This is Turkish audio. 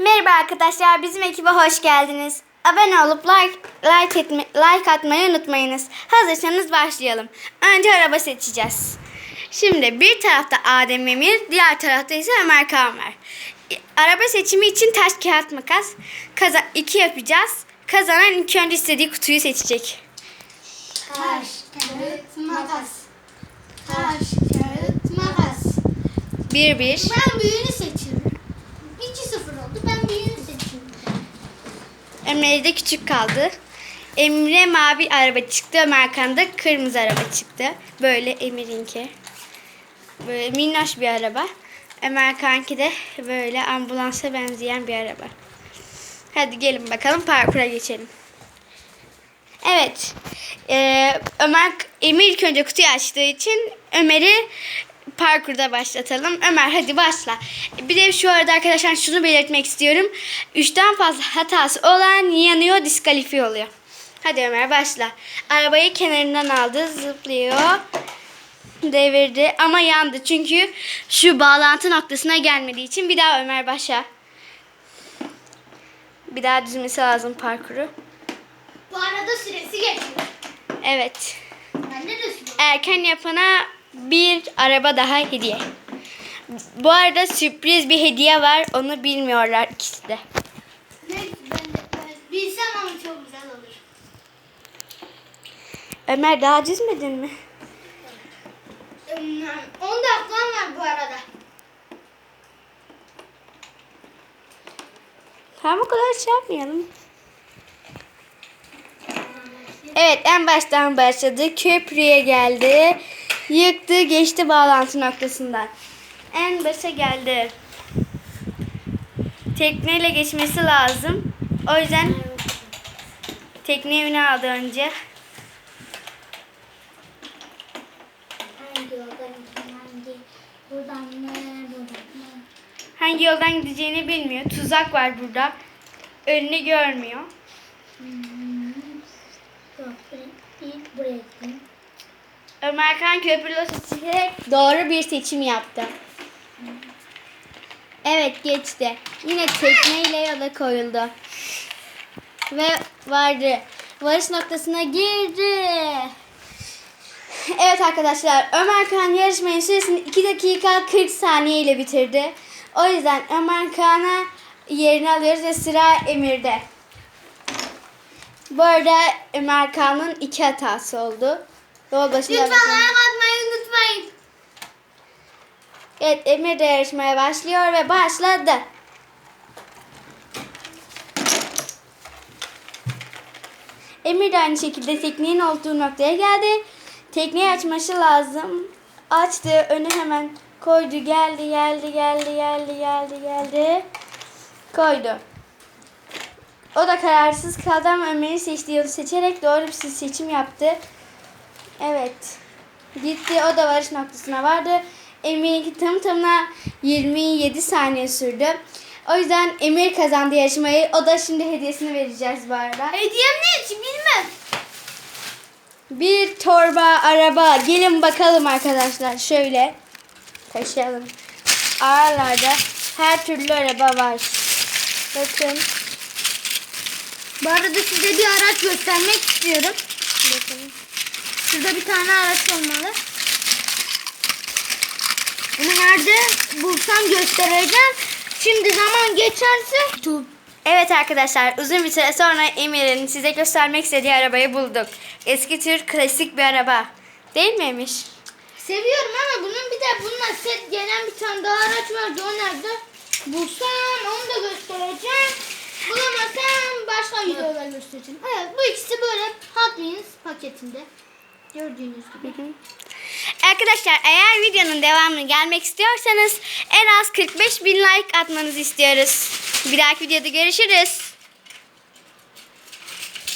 Merhaba arkadaşlar, bizim ekibe hoş geldiniz. Abone olup like, like, etme, like atmayı unutmayınız. Hazırsanız başlayalım. Önce araba seçeceğiz. Şimdi bir tarafta Adem Emir, diğer tarafta ise Ömer Kaan var. Araba seçimi için taş kağıt makas. Kaza iki yapacağız. Kazanan ilk önce istediği kutuyu seçecek. Taş, kağıt, makas. Taş, kağıt, makas. Bir bir. Ben büyüğünü seçiyorum. 2-0 oldu. Ben büyüğünü seçiyorum. De küçük kaldı. Emre mavi araba çıktı. Ömer Kan da kırmızı araba çıktı. Böyle Emir'inki. Böyle minnoş bir araba. Ömer Kanki de böyle ambulansa benzeyen bir araba. Hadi gelin bakalım parkura geçelim. Evet. Ee, Ömer Emir ilk önce kutuyu açtığı için Ömer'i parkurda başlatalım. Ömer hadi başla. Bir de şu arada arkadaşlar şunu belirtmek istiyorum. Üçten fazla hatası olan yanıyor, diskalifiye oluyor. Hadi Ömer başla. Arabayı kenarından aldı, zıplıyor. Devirdi ama yandı çünkü şu bağlantı noktasına gelmediği için bir daha Ömer başla. Bir daha düzmesi lazım parkuru. Bu arada süresi geçiyor. Evet. Bende de süre. Erken yapana bir araba daha hediye. Bu arada sürpriz bir hediye var. Onu bilmiyorlar ikisi de. Bilsem ama çok güzel olur. Ömer daha çizmedin mi? Hmm, 10 dakikam var bu arada. Tamam o kadar şey yapmayalım. Evet en baştan başladı. Köprüye geldi. Yıktı geçti bağlantı noktasından. En başa geldi. Tekneyle geçmesi lazım. O yüzden tekneyi öne aldı önce. Hangi yoldan gideceğini bilmiyor. Tuzak var burada. Önünü görmüyor. Hmm. İlk buraya gideyim. Ömer Kan köprülü doğru bir seçim yaptı. Evet geçti. Yine tekneyle yola koyuldu. Ve vardı. Varış noktasına girdi. Evet arkadaşlar Ömer Kan yarışmanın süresini 2 dakika 40 saniye ile bitirdi. O yüzden Ömer Kan'a yerini alıyoruz ve sıra Emir'de. Bu arada Ömer Kan'ın iki hatası oldu. Yol başında Lütfen bakın. like atmayı unutmayın. Evet Emir de yarışmaya başlıyor ve başladı. Emir de aynı şekilde teknenin olduğu noktaya geldi. Tekneyi açması lazım. Açtı. Önü hemen koydu. Geldi, geldi, geldi, geldi, geldi, geldi. Koydu. O da kararsız kaldı ama Ömer'in seçtiği yolu seçerek doğru bir seçim yaptı. Evet. Gitti o da varış noktasına vardı. Emir'inki tam tamına 27 saniye sürdü. O yüzden Emir kazandı yarışmayı. O da şimdi hediyesini vereceğiz bu arada. Hediyem ne için bilmem. Bir torba araba. Gelin bakalım arkadaşlar. Şöyle taşıyalım. Aralarda her türlü araba var. Bakın. Bu arada size bir araç göstermek istiyorum. Bakın. Şurada bir tane araç olmalı. Bunu nerede bulsam göstereceğim. Şimdi zaman geçerse Evet arkadaşlar uzun bir süre sonra Emir'in size göstermek istediği arabayı bulduk. Eski tür klasik bir araba. Değil mi Emir? seviyorum ama bunun bir de bununla set gelen bir tane daha araç vardı. O nerede? Bulsam onu da göstereceğim. Bulamazsam başka videoda göstereceğim. Evet bu ikisi böyle Hot Wheels paketinde. Gördüğünüz gibi. Arkadaşlar eğer videonun devamını gelmek istiyorsanız en az 45 bin like atmanızı istiyoruz. Bir dahaki videoda görüşürüz.